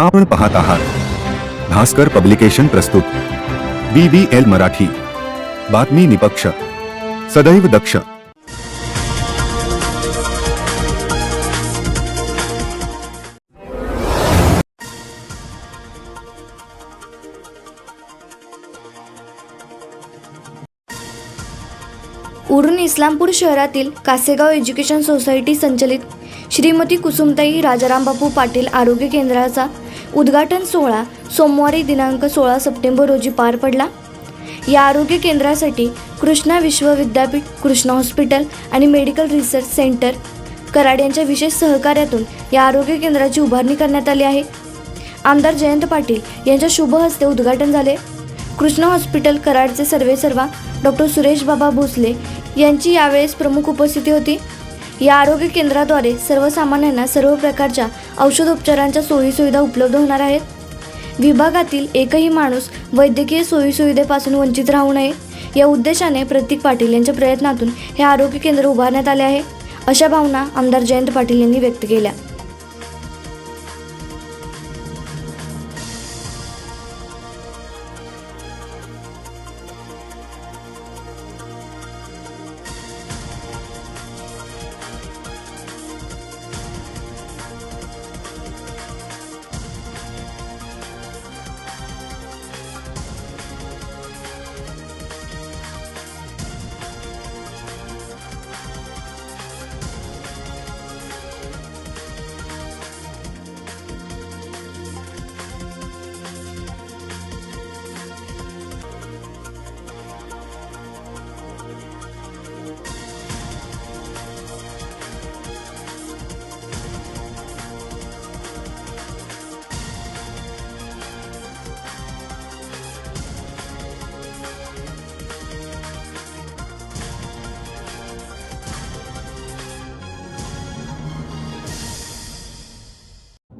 आपण पाहत आहात. भास्कर पब्लिकेशन प्रस्तुत. B B L Marathi. बातमी निपक्ष. सदैव दक्ष. उरून इस्लामपूर शहरातील कासेगाव एज्युकेशन सोसायटी संचलित श्रीमती कुसुमताई राजारामबापू पाटील आरोग्य केंद्राचा उद्घाटन सोहळा सोमवारी दिनांक सोळा सप्टेंबर रोजी पार पडला. या आरोग्य केंद्रासाठी कृष्णा विश्व विद्यापीठ कृष्णा हॉस्पिटल आणि मेडिकल रिसर्च सेंटर कराड यांच्या विशेष सहकार्यातून या आरोग्य केंद्राची उभारणी करण्यात आली आहे. आमदार जयंत पाटील यांच्या शुभ हस्ते उद्घाटन झाले. कृष्णा हॉस्पिटल कराडचे सर्वेसर्वा डॉक्टर सुरेश बाबा भोसले यांची यावेळेस प्रमुख उपस्थिती होती. या आरोग्य केंद्राद्वारे सर्वसामान्यांना सर्व प्रकारच्या औषधोपचारांच्या सोयीसुविधा उपलब्ध होणार आहेत. विभागातील एकही माणूस वैद्यकीय सोयीसुविधेपासून वंचित राहू नये या उद्देशाने प्रतीक पाटील यांच्या प्रयत्नातून हे आरोग्य केंद्र उभारण्यात आले आहे अशा भावना आमदार जयंत पाटील यांनी व्यक्त केल्या.